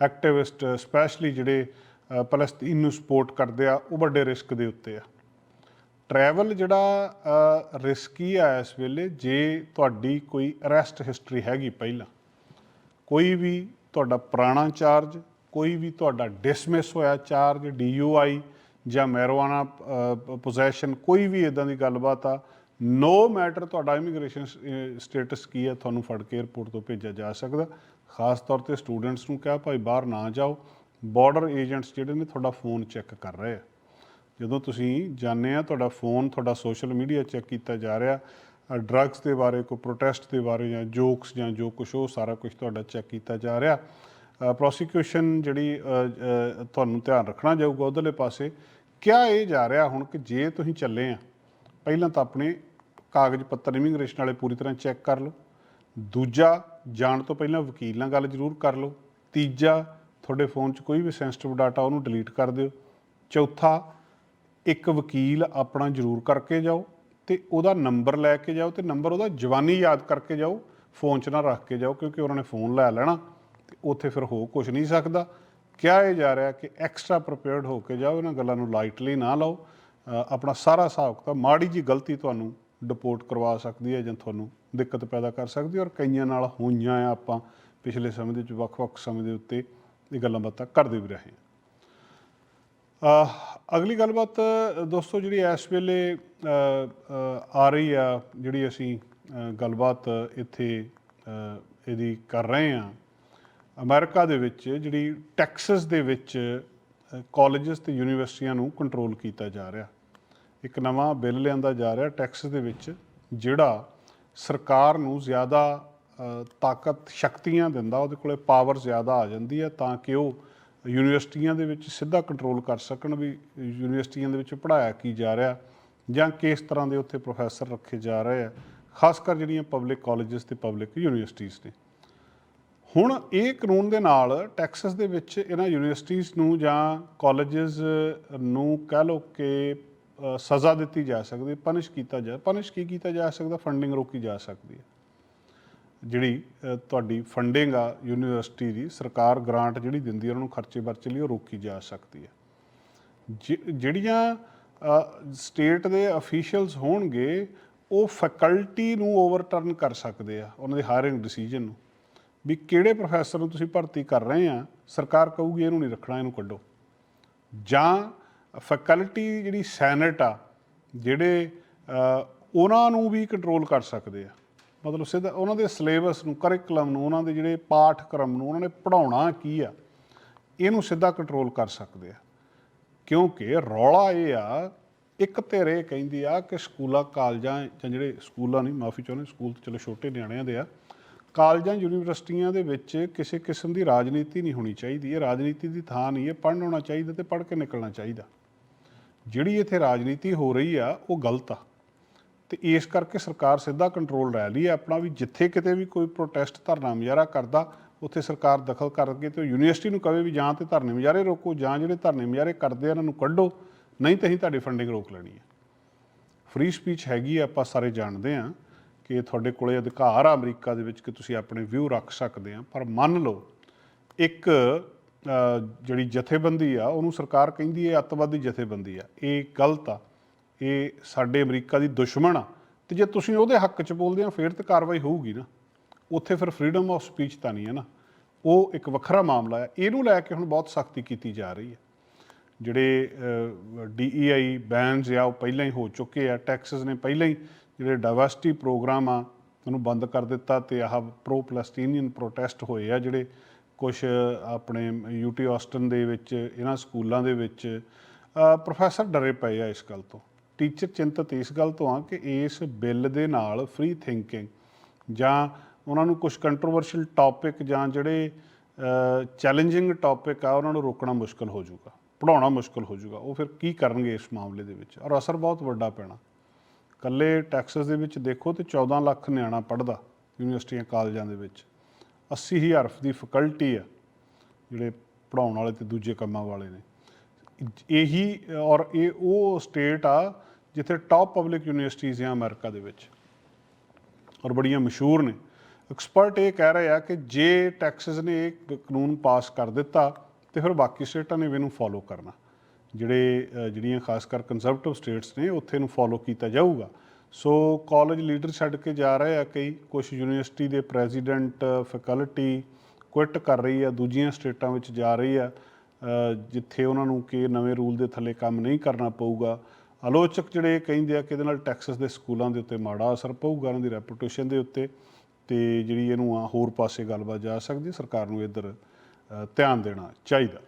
ਐਕਟਿਵਿਸਟ ਸਪੈਸ਼ਲੀ ਜਿਹੜੇ ਅ, ਫਲਸਤੀਨ ਨੂੰ ਸਪੋਰਟ ਕਰਦੇ ਆ ਉਹ ਵੱਡੇ ਰਿਸਕ ਦੇ ਉੱਤੇ ਆ। ਟਰੈਵਲ ਜਿਹੜਾ ਰਿਸਕੀ ਆ ਇਸ ਵੇਲੇ ਜੇ ਤੁਹਾਡੀ ਕੋਈ ਅਰੈਸਟ ਹਿਸਟਰੀ ਹੈਗੀ ਪਹਿਲਾਂ ਕੋਈ ਵੀ ਤੁਹਾਡਾ ਪੁਰਾਣਾ ਚਾਰਜ, ਕੋਈ ਵੀ ਤੁਹਾਡਾ ਡਿਸਮਿਸ ਹੋਇਆ ਚਾਰਜ ਡੀਯੂਆਈ ਜਾਂ ਮੈਰੋਆਨਾ ਪੋਜੈਸ਼ਨ ਕੋਈ ਵੀ ਇਦਾਂ ਦੀ ਗੱਲਬਾਤ ਆ ਨੋ ਮੈਟਰ ਤੁਹਾਡਾ ਇਮੀਗ੍ਰੇਸ਼ਨ ਸਟੇਟਸ ਕੀ ਹੈ ਤੁਹਾਨੂੰ ਫੜ ਕੇ 에ਅਰਪੋਰਟ ਤੋਂ ਭੇਜਿਆ ਜਾ ਸਕਦਾ। ਖਾਸ ਤੌਰ ਤੇ ਸਟੂਡੈਂਟਸ ਨੂੰ ਕਿਹਾ, ਭਾਈ ਬਾਹਰ ਨਾ ਜਾਓ। ਬਾਰਡਰ ਏਜੰਟਸ ਜਿਹੜੇ ਨੇ ਤੁਹਾਡਾ ਫੋਨ ਚੈੱਕ ਕਰ ਰਹੇ ਆ। ਜਦੋਂ ਤੁਸੀਂ ਜਾਣਦੇ ਆ, ਤੁਹਾਡਾ ਫੋਨ ਤੁਹਾਡਾ ਸੋਸ਼ਲ ਮੀਡੀਆ ਚੈੱਕ ਕੀਤਾ ਜਾ ਰਿਹਾ ਡਰੱਗਸ ਦੇ ਬਾਰੇ, ਕੋਈ ਪ੍ਰੋਟੈਸਟ ਦੇ ਬਾਰੇ ਜਾਂ ਜੋਕਸ ਜਾਂ ਜੋ ਕੁਝ ਉਹ ਸਾਰਾ ਕੁਝ ਤੁਹਾਡਾ ਚੈੱਕ ਕੀਤਾ ਜਾ ਰਿਹਾ। ਪ੍ਰੋਸੀਕਿਊਸ਼ਨ ਜਿਹੜੀ ਤੁਹਾਨੂੰ ਧਿਆਨ ਰੱਖਣਾ ਜਾਊਗਾ ਉਧਰਲੇ ਪਾਸੇ, ਕਿਆ ਇਹ ਜਾ ਰਿਹਾ ਹੁਣ ਕਿ ਜੇ ਤੁਸੀਂ ਚੱਲੇ ਆ, ਪਹਿਲਾਂ ਤਾਂ ਆਪਣੇ ਕਾਗਜ਼ ਪੱਤਰ ਇਮੀਗ੍ਰੇਸ਼ਨ ਵਾਲੇ ਪੂਰੀ ਤਰ੍ਹਾਂ ਚੈੱਕ ਕਰ ਲਓ। ਦੂਜਾ, ਜਾਣ ਤੋਂ ਪਹਿਲਾਂ ਵਕੀਲ ਨਾਲ ਗੱਲ ਜ਼ਰੂਰ ਕਰ ਲਓ। ਤੀਜਾ, ਤੁਹਾਡੇ ਫੋਨ 'ਚ ਕੋਈ ਵੀ ਸੈਂਸਿਟਿਵ ਡਾਟਾ ਉਹਨੂੰ ਡਿਲੀਟ ਕਰ ਦਿਓ। ਚੌਥਾ, ਇੱਕ ਵਕੀਲ ਆਪਣਾ ਜ਼ਰੂਰ ਕਰਕੇ ਜਾਓ। ਤੇ ਉਹਦਾ ਨੰਬਰ ਲੈ ਕੇ ਜਾਓ ਤੇ ਨੰਬਰ ਉਹਦਾ ਜਵਾਨੀ ਯਾਦ ਕਰਕੇ ਜਾਓ, ਫੋਨ 'ਚ ਨਾ ਰੱਖ ਕੇ ਜਾਓ ਕਿਉਂਕਿ ਉਹਨਾਂ ਨੇ ਫੋਨ ਲੈ ਲੈਣਾ ਤੇ ਉੱਥੇ ਫਿਰ ਹੋ ਕੁਝ ਨਹੀਂ ਸਕਦਾ। ਕਿਹਾ ਇਹ ਜਾ ਰਿਹਾ ਕਿ ਐਕਸਟਰਾ ਪ੍ਰੀਪੇਅਰਡ ਹੋ ਕੇ ਜਾਓ, ਇਹਨਾਂ ਗੱਲਾਂ ਨੂੰ ਲਾਈਟਲੀ ਨਾ ਲਓ। ਆਪਣਾ ਸਾਰਾ ਹਿਸਾਬ ਕਿਤਾਬ, ਮਾੜੀ ਜੀ ਗਲਤੀ ਤੁਹਾਨੂੰ ਡਿਪੋਰਟ ਕਰਵਾ ਸਕਦੀ ਹੈ ਜਾਂ ਤੁਹਾਨੂੰ ਦਿੱਕਤ ਪੈਦਾ ਕਰ ਸਕਦੀ ਹੈ ਔਰ ਕਈਆਂ ਨਾਲ ਹੋਈਆਂ ਆ ਆਪਾਂ ਪਿਛਲੇ ਸਮੇਂ ਦੇ ਵਿੱਚ, ਵੱਖ-ਵੱਖ ਸਮੇਂ ਦੇ ਉੱਤੇ ਇਹ ਗੱਲਾਂ ਬਾਤਾਂ ਕਰਦੇ ਵੀ ਰਹੇ ਹਾਂ। ਅਗਲੀ ਗੱਲਬਾਤ ਅ, ਦੋਸਤੋ ਜਿਹੜੀ ਇਸ ਵੇਲੇ ਆ ਰਹੀ ਆ ਜਿਹੜੀ ਅਸੀਂ ਗੱਲਬਾਤ ਇੱਥੇ ਇਹਦੀ ਕਰ ਰਹੇ ਹਾਂ ਅਮਰੀਕਾ ਦੇ ਵਿੱਚ ਜਿਹੜੀ ਟੈਕਸਸ ਦੇ ਵਿੱਚ ਕਾਲਜਸ ਤੇ ਯੂਨੀਵਰਸਿਟੀਆਂ ਨੂੰ ਕੰਟਰੋਲ ਕੀਤਾ ਜਾ ਰਿਹਾ। ਇੱਕ ਨਵਾਂ ਬਿੱਲ ਲਿਆਂਦਾ ਜਾ ਰਿਹਾ ਟੈਕਸਸ ਦੇ ਵਿੱਚ ਜਿਹੜਾ ਸਰਕਾਰ ਨੂੰ ਜ਼ਿਆਦਾ ਤਾਕਤ ਸ਼ਕਤੀਆਂ ਦਿੰਦਾ ਉਹਦੇ ਕੋਲੇ ਪਾਵਰ ਜ਼ਿਆਦਾ ਆ ਜਾਂਦੀ ਹੈ ਤਾਂ ਕਿ ਉਹ ਯੂਨੀਵਰਸਿਟੀਆਂ ਦੇ ਵਿੱਚ ਸਿੱਧਾ ਕੰਟਰੋਲ ਕਰ ਸਕਣ ਵੀ ਯੂਨੀਵਰਸਿਟੀਆਂ ਦੇ ਵਿੱਚ ਪੜ੍ਹਾਇਆ ਕੀ ਜਾ ਰਿਹਾ ਜਾਂ ਕਿਸ ਤਰ੍ਹਾਂ ਦੇ ਉੱਥੇ ਪ੍ਰੋਫੈਸਰ ਰੱਖੇ ਜਾ ਰਹੇ ਆ, ਖਾਸ ਕਰ ਜਿਹੜੀਆਂ ਪਬਲਿਕ ਕਾਲਜਸ ਤੇ ਪਬਲਿਕ ਯੂਨੀਵਰਸਿਟੀਆਂ ਨੇ। ਹੁਣ ਇਹ ਕਾਨੂੰਨ ਦੇ ਨਾਲ ਟੈਕਸਸ ਦੇ ਵਿੱਚ ਇਹਨਾਂ ਯੂਨੀਵਰਸਿਟੀਆਂ ਨੂੰ ਜਾਂ ਕਾਲਜਸ ਨੂੰ ਕਹਿ ਲਓ ਕਿ ਸਜ਼ਾ ਦਿੱਤੀ ਜਾ ਸਕਦੀ ਪਨਿਸ਼ ਕੀਤਾ ਜਾ ਪਨਿਸ਼ ਕੀ ਕੀਤਾ ਜਾ ਸਕਦਾ ਫੰਡਿੰਗ ਰੋਕੀ ਜਾ ਸਕਦੀ ਹੈ। ਜਿਹੜੀ ਤੁਹਾਡੀ ਫੰਡਿੰਗ ਆ ਯੂਨੀਵਰਸਿਟੀ ਦੀ, ਸਰਕਾਰ ਗ੍ਰਾਂਟ ਜਿਹੜੀ ਦਿੰਦੀ ਹੈ ਉਹਨਾਂ ਨੂੰ ਖਰਚੇ ਵਰਚੇ ਲਈ ਉਹ ਰੋਕੀ ਜਾ ਸਕਦੀ ਹੈ ਜਿਹੜੀਆਂ ਸਟੇਟ ਦੇ ਅਫੀਸ਼ੀਅਲਸ ਹੋਣਗੇ, ਉਹ ਫੈਕਲਟੀ ਨੂੰ ਓਵਰਟਰਨ ਕਰ ਸਕਦੇ ਆ, ਉਹਨਾਂ ਦੇ ਹਾਇਰਿੰਗ ਡਿਸੀਜਨ ਨੂੰ। ਵੀ ਕਿਹੜੇ ਪ੍ਰੋਫੈਸਰ ਨੂੰ ਤੁਸੀਂ ਭਰਤੀ ਕਰ ਰਹੇ ਆ, ਸਰਕਾਰ ਕਹੂਗੀ ਇਹਨੂੰ ਨਹੀਂ ਰੱਖਣਾ, ਇਹਨੂੰ ਕੱਢੋ। ਜਾਂ ਫੈਕਲਟੀ ਜਿਹੜੀ ਸੈਨੇਟ ਆ, ਜਿਹੜੇ ਉਹਨਾਂ ਨੂੰ ਵੀ ਕੰਟਰੋਲ ਕਰ ਸਕਦੇ ਆ। ਮਤਲਬ ਸਿੱਧਾ ਉਹਨਾਂ ਦੇ ਸਿਲੇਬਸ ਨੂੰ ਕਰਿਕੂਲਮ ਨੂੰ, ਉਹਨਾਂ ਦੇ ਜਿਹੜੇ ਪਾਠਕ੍ਰਮ ਨੂੰ, ਉਹਨਾਂ ਨੇ ਪੜਾਉਣਾ ਕੀ ਆ, ਇਹਨੂੰ ਸਿੱਧਾ ਕੰਟਰੋਲ ਕਰ ਸਕਦੇ ਆ। ਕਿਉਂਕਿ ਰੌਲਾ ਇਹ ਆ, ਇੱਕ ਧਿਰ ਇਹ ਕਹਿੰਦੀ ਆ ਕਿ ਸਕੂਲਾਂ, ਕਾਲਜਾਂ ਜਾਂ ਜਿਹੜੇ ਸਕੂਲਾਂ ਨਹੀਂ, ਮਾਫੀ ਚਾਹੁੰਦੇ, ਸਕੂਲ ਤਾਂ ਚਲੋ ਛੋਟੇ ਨਿਆਣਿਆਂ ਦੇ ਆ, ਕਾਲਜਾਂ, ਯੂਨੀਵਰਸਿਟੀਆਂ ਦੇ ਵਿੱਚ ਕਿਸੇ ਕਿਸਮ ਦੀ ਰਾਜਨੀਤੀ ਨਹੀਂ ਹੋਣੀ ਚਾਹੀਦੀ। ਇਹ ਰਾਜਨੀਤੀ ਦੀ ਥਾਂ ਨਹੀਂ ਹੈ ਪੜ੍ਹਨ ਹੋਣਾ ਚਾਹੀਦਾ ਤੇ ਪੜ੍ਹ ਕੇ ਨਿਕਲਣਾ ਚਾਹੀਦਾ। ਜਿਹੜੀ ਇੱਥੇ ਰਾਜਨੀਤੀ ਹੋ ਰਹੀ ਆ, ਉਹ ਗਲਤ ਆ। ਤੇ ਇਸ ਕਰਕੇ ਸਰਕਾਰ ਸਿੱਧਾ ਕੰਟਰੋਲ ਰਹਿ ਲਈ ਹੈ। ਆਪਣਾ ਵੀ ਜਿੱਥੇ ਕਿਤੇ ਵੀ ਕੋਈ ਪ੍ਰੋਟੈਸਟ ਧਰਨਾ ਮੁਜ਼ਾਹਰਾ ਕਰਦਾ, ਉੱਥੇ ਸਰਕਾਰ ਦਖਲ ਕਰਕੇ ਤੇ ਯੂਨੀਵਰਸਿਟੀ ਨੂੰ ਕਵੇ ਵੀ ਜਾਂ ਤੇ ਧਰਨੇ ਮੁਜ਼ਾਹਰੇ ਰੋਕੋ ਜਾਂ ਜਿਹੜੇ ਧਰਨੇ ਮੁਜ਼ਾਹਰੇ ਕਰਦੇ ਆ, ਇਹਨਾਂ ਨੂੰ ਕੱਢੋ, ਨਹੀਂ ਤਾਂ ਅਸੀਂ ਤੁਹਾਡੀ ਫੰਡਿੰਗ ਰੋਕ ਲੈਣੀ ਹੈ। ਫ੍ਰੀ ਸਪੀਚ ਹੈਗੀ ਆ, ਆਪਾਂ ਸਾਰੇ ਜਾਣਦੇ ਆ ਕਿ ਤੁਹਾਡੇ ਕੋਲੇ ਅਧਿਕਾਰ ਆ ਅਮਰੀਕਾ ਦੇ ਵਿੱਚ ਕਿ ਤੁਸੀਂ ਆਪਣੇ ਵਿਊ ਰੱਖ ਸਕਦੇ ਆ, ਪਰ ਮੰਨ ਲਓ ਇੱਕ ਜਿਹੜੀ ਜਥੇਬੰਦੀ ਆ, ਉਹਨੂੰ ਸਰਕਾਰ ਕਹਿੰਦੀ ਹੈ ਅੱਤਵਾਦੀ ਜਥੇਬੰਦੀ ਆ, ਇਹ ਗਲਤ ਆ। ਇਹ ਸਾਡੇ ਅਮਰੀਕਾ ਦੀ ਦੁਸ਼ਮਣ ਆ, ਤੇ ਜੇ ਤੁਸੀਂ ਉਹਦੇ ਹੱਕ 'ਚ ਬੋਲਦੇ ਆ, ਫਿਰ ਤਾਂ ਕਾਰਵਾਈ ਹੋਊਗੀ ਨਾ। ਉੱਥੇ ਫਿਰ ਫਰੀडम ਆਫ ਸਪੀਚ ਤਾਂ ਨਹੀਂ ਹੈ ਨਾ। ਉਹ ਇੱਕ ਵੱਖਰਾ ਮਾਮਲਾ ਹੈ। ਇਹਨੂੰ ਲੈ ਕੇ ਹੁਣ ਬਹੁਤ ਸਖਤੀ ਕੀਤੀ ਜਾ ਰਹੀ ਹੈ। ਜਿਹੜੇ ਡੀਈਆਈ ਬੈਨਸ ਆ, ਉਹ ਪਹਿਲਾਂ ਹੀ ਹੋ ਚੁੱਕੇ ਆ। ਟੈਕਸਸ ਨੇ ਪਹਿਲਾਂ ਹੀ ਜਿਹੜੇ ਡਾਇਵਰਸਿਟੀ ਪ੍ਰੋਗਰਾਮ ਆ, ਉਹਨੂੰ ਬੰਦ ਕਰ ਦਿੱਤਾ ਤੇ ਆਹ ਪ੍ਰੋ ਪਲਸਟੀਨੀਅਨ ਪ੍ਰੋਟੈਸਟ ਹੋਏ ਆ, ਜਿਹੜੇ ਕੁਝ ਆਪਣੇ ਯੂਟੀ ਆਸਟਨ ਦੇ ਵਿੱਚ, ਇਹਨਾਂ ਸਕੂਲਾਂ ਦੇ ਵਿੱਚ ਪ੍ਰੋਫੈਸਰ ਡਰੇ ਪਏ ਆ ਇਸ ਗੱਲ ਤੋਂ। ਟੀਚਰ ਚਿੰਤਤ ਇਸ ਗੱਲ ਤੋਂ ਆ ਕਿ ਇਸ ਬਿੱਲ ਦੇ ਨਾਲ ਫ੍ਰੀ ਥਿੰਕਿੰਗ ਜਾਂ ਉਹਨਾਂ ਨੂੰ ਕੁਝ ਕੰਟਰੋਵਰਸ਼ੀਅਲ ਟੌਪਿਕ ਜਾਂ ਜਿਹੜੇ ਚੈਲੰਜਿੰਗ ਟੌਪਿਕ ਆ, ਉਹਨਾਂ ਨੂੰ ਰੋਕਣਾ ਮੁਸ਼ਕਲ ਹੋ ਜਾਊਗਾ ਪੜਾਉਣਾ ਮੁਸ਼ਕਲ ਹੋ ਜਾਊਗਾ। ਉਹ ਫਿਰ ਕੀ ਕਰਨਗੇ ਇਸ ਮਾਮਲੇ ਦੇ ਵਿੱਚ? ਔਰ ਅਸਰ ਬਹੁਤ ਵੱਡਾ ਪੈਣਾ। ਕੱਲੇ ਟੈਕਸਸ ਦੇ ਵਿੱਚ ਦੇਖੋ ਤੇ 14 ਲੱਖ ਨਿਆਣਾ ਪੜਦਾ ਯੂਨੀਵਰਸਿਟੀਆਂ, ਕਾਲਜਾਂ ਦੇ ਵਿੱਚ। 80000 ਦੀ ਫੈਕਲਟੀ ਆ, ਜਿਹੜੇ ਪੜਾਉਣ ਵਾਲੇ ਤੇ ਦੂਜੇ ਕੰਮਾਂ ਵਾਲੇ ਨੇ। ਇਹੀ, ਔਰ ਇਹ ਉਹ ਸਟੇਟ ਆ ਜਿੱਥੇ ਟਾਪ ਪਬਲਿਕ ਯੂਨੀਵਰਸਿਟੀਆਂ ਆ ਅਮਰੀਕਾ ਦੇ ਵਿੱਚ। ਔਰ ਬੜੀਆਂ ਮਸ਼ਹੂਰ ਨੇ। ਐਕਸਪਰਟ ਇਹ ਕਹਿ ਰਹੇ ਆ ਕਿ ਜੇ ਟੈਕਸਸ ਨੇ ਇਹ ਕਾਨੂੰਨ ਪਾਸ ਕਰ ਦਿੱਤਾ, ਤੇ ਫਿਰ ਬਾਕੀ ਸਟੇਟਾਂ ਨੇ ਵੀ ਇਹਨੂੰ ਫੋਲੋ ਕਰਨਾ। ਜਿਹੜੇ ਜਿਹੜੀਆਂ ਖਾਸ ਕਰ ਕੰਜ਼ਰਵੇਟਿਵ ਸਟੇਟਸ ਨੇ, ਉੱਥੇ ਨੂੰ ਫੋਲੋ ਕੀਤਾ ਜਾਊਗਾ। ਸੋ ਕਾਲਜ ਲੀਡਰ ਛੱਡ ਕੇ ਜਾ ਰਹੇ ਆ ਕਈ ਕੁਝ ਯੂਨੀਵਰਸਿਟੀ ਦੇ ਪ੍ਰੈਜ਼ੀਡੈਂਟ ਫੈਕਲਟੀ ਕੁਇਟ ਕਰ ਰਹੀ ਆ, ਦੂਜੀਆਂ ਸਟੇਟਾਂ ਵਿੱਚ ਜਾ ਰਹੀ ਆ। ਜਿੱਥੇ ਉਹਨਾਂ ਨੂੰ ਕਿ ਨਵੇਂ ਰੂਲ ਦੇ ਥੱਲੇ ਕੰਮ ਨਹੀਂ ਕਰਨਾ ਪਊਗਾ। ਆਲੋਚਕ ਜਿਹੜੇ ਕਹਿੰਦੇ ਆ ਕਿ ਇਹਦੇ ਨਾਲ ਟੈਕਸਸ ਦੇ ਸਕੂਲਾਂ ਦੇ ਉੱਤੇ ਮਾੜਾ ਅਸਰ ਪਊਗਾ ਉਹਨਾਂ ਦੀ ਰੈਪੂਟੇਸ਼ਨ ਦੇ ਉੱਤੇ, ਤੇ ਜਿਹੜੀ ਇਹਨੂੰ ਆ ਹੋਰ ਪਾਸੇ ਗੱਲਬਾਤ ਜਾ ਸਕਦੀ ਸਰਕਾਰ ਨੂੰ ਇੱਧਰ ਧਿਆਨ ਦੇਣਾ ਚਾਹੀਦਾ।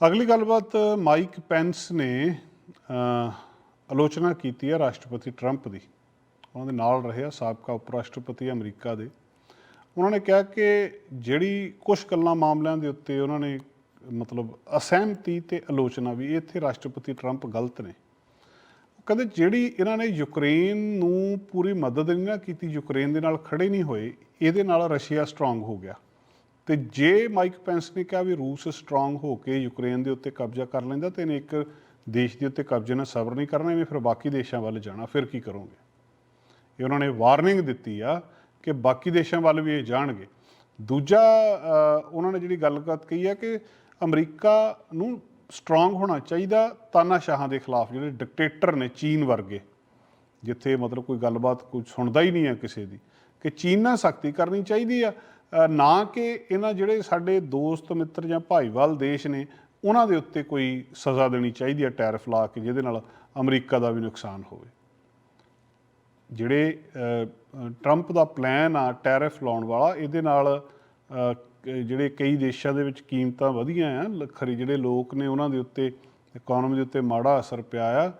ਅਗਲੀ ਗੱਲਬਾਤ, ਮਾਈਕ ਪੈਂਸ ਨੇ ਆਲੋਚਨਾ ਕੀਤੀ ਹੈ ਰਾਸ਼ਟਰਪਤੀ ਟਰੰਪ ਦੀ। ਉਹਨਾਂ ਦੇ ਨਾਲ ਰਹੇ ਆ ਸਾਬਕਾ ਉਪ ਰਾਸ਼ਟਰਪਤੀ ਅਮਰੀਕਾ ਦੇ। ਉਹਨਾਂ ਨੇ ਕਿਹਾ ਕਿ ਜਿਹੜੀ ਕੁਝ ਗੱਲਾਂ ਮਾਮਲਿਆਂ ਦੇ ਉੱਤੇ ਉਹਨਾਂ ਨੇ ਮਤਲਬ ਅਸਹਿਮਤੀ ਤੇ ਆਲੋਚਨਾ ਵੀ ਇੱਥੇ ਰਾਸ਼ਟਰਪਤੀ ਟਰੰਪ ਗਲਤ ਨੇ। ਉਹ ਕਹਿੰਦੇ ਜਿਹੜੀ ਇਹਨਾਂ ਨੇ ਯੂਕਰੇਨ ਨੂੰ ਪੂਰੀ ਮਦਦ ਨਹੀਂ ਨਾ ਕੀਤੀ, ਯੂਕਰੇਨ ਦੇ ਨਾਲ ਖੜੇ ਨਹੀਂ ਹੋਏ, ਇਹਦੇ ਨਾਲ ਰਸ਼ੀਆ ਸਟਰੋਂਗ ਹੋ ਗਿਆ। ਤੇ ਜੇ ਮਾਈਕ ਪੈਂਸ ਨੇ ਕਿਹਾ ਵੀ ਰੂਸ ਸਟਰੋਂਗ ਹੋ ਕੇ ਯੂਕਰੇਨ ਦੇ ਉੱਤੇ ਕਬਜ਼ਾ ਕਰ ਲੈਂਦਾ ਤੇ ਇਹਨੇ ਇੱਕ ਦੇਸ਼ ਦੇ ਉੱਤੇ ਕਬਜ਼ੇ ਨਾਲ ਸਬਰ ਨਹੀਂ ਕਰਨਾ ਐਵੇਂ ਫਿਰ ਬਾਕੀ ਦੇਸ਼ਾਂ ਵੱਲ ਜਾਣਾ, ਫਿਰ ਕੀ ਕਰੋਗੇ? ਇਹ ਉਹਨਾਂ ਨੇ ਵਾਰਨਿੰਗ ਦਿੱਤੀ ਆ ਕਿ ਬਾਕੀ ਦੇਸ਼ਾਂ ਵੱਲ ਵੀ ਇਹ ਜਾਣਗੇ। ਦੂਜਾ ਉਹਨਾਂ ਨੇ ਜਿਹੜੀ ਗੱਲਬਾਤ ਕਹੀ ਹੈ ਕਿ ਅਮਰੀਕਾ ਨੂੰ ਸਟਰੋਂਗ ਹੋਣਾ ਚਾਹੀਦਾ ਤਾਨਾਸ਼ਾਹਾਂ ਦੇ ਖਿਲਾਫ, ਜਿਹੜੇ ਡਿਕਟੇਟਰ ਨੇ ਚੀਨ ਵਰਗੇ, ਜਿੱਥੇ ਮਤਲਬ ਕੋਈ ਗੱਲਬਾਤ ਕੋਈ ਸੁਣਦਾ ਹੀ ਨਹੀਂ ਹੈ ਕਿਸੇ ਦੀ, ਕਿ ਚੀਨ ਨਾਲ ਸਖਤੀ ਕਰਨੀ ਚਾਹੀਦੀ ਆ। ਨਾ ਕਿ ਇਹਨਾਂ ਜਿਹੜੇ ਸਾਡੇ ਦੋਸਤ, ਮਿੱਤਰ ਜਾਂ ਭਾਈਵਾਲ ਦੇਸ਼ ਨੇ, ਉਹਨਾਂ ਦੇ ਉੱਤੇ ਕੋਈ ਸਜ਼ਾ ਦੇਣੀ ਚਾਹੀਦੀ ਆ ਟੈਰਿਫ ਲਾ ਕੇ, ਜਿਹਦੇ ਨਾਲ ਅਮਰੀਕਾ ਦਾ ਵੀ ਨੁਕਸਾਨ ਹੋਵੇ। ਜਿਹੜੇ ਟਰੰਪ ਦਾ ਪਲਾਨ ਆ ਟੈਰਿਫ ਲਾਉਣ ਵਾਲਾ, ਇਹਦੇ ਨਾਲ ਜਿਹੜੇ ਕਈ ਦੇਸ਼ਾਂ ਦੇ ਵਿੱਚ ਕੀਮਤਾਂ ਵਧੀਆਂ ਆ ਲ- ਖਰੀ ਜਿਹੜੇ ਲੋਕ ਨੇ ਉਹਨਾਂ ਦੇ ਉੱਤੇ ਇਕਨੋਮੀ ਦੇ ਉੱਤੇ ਮਾੜਾ ਅਸਰ ਪਿਆ ਆ।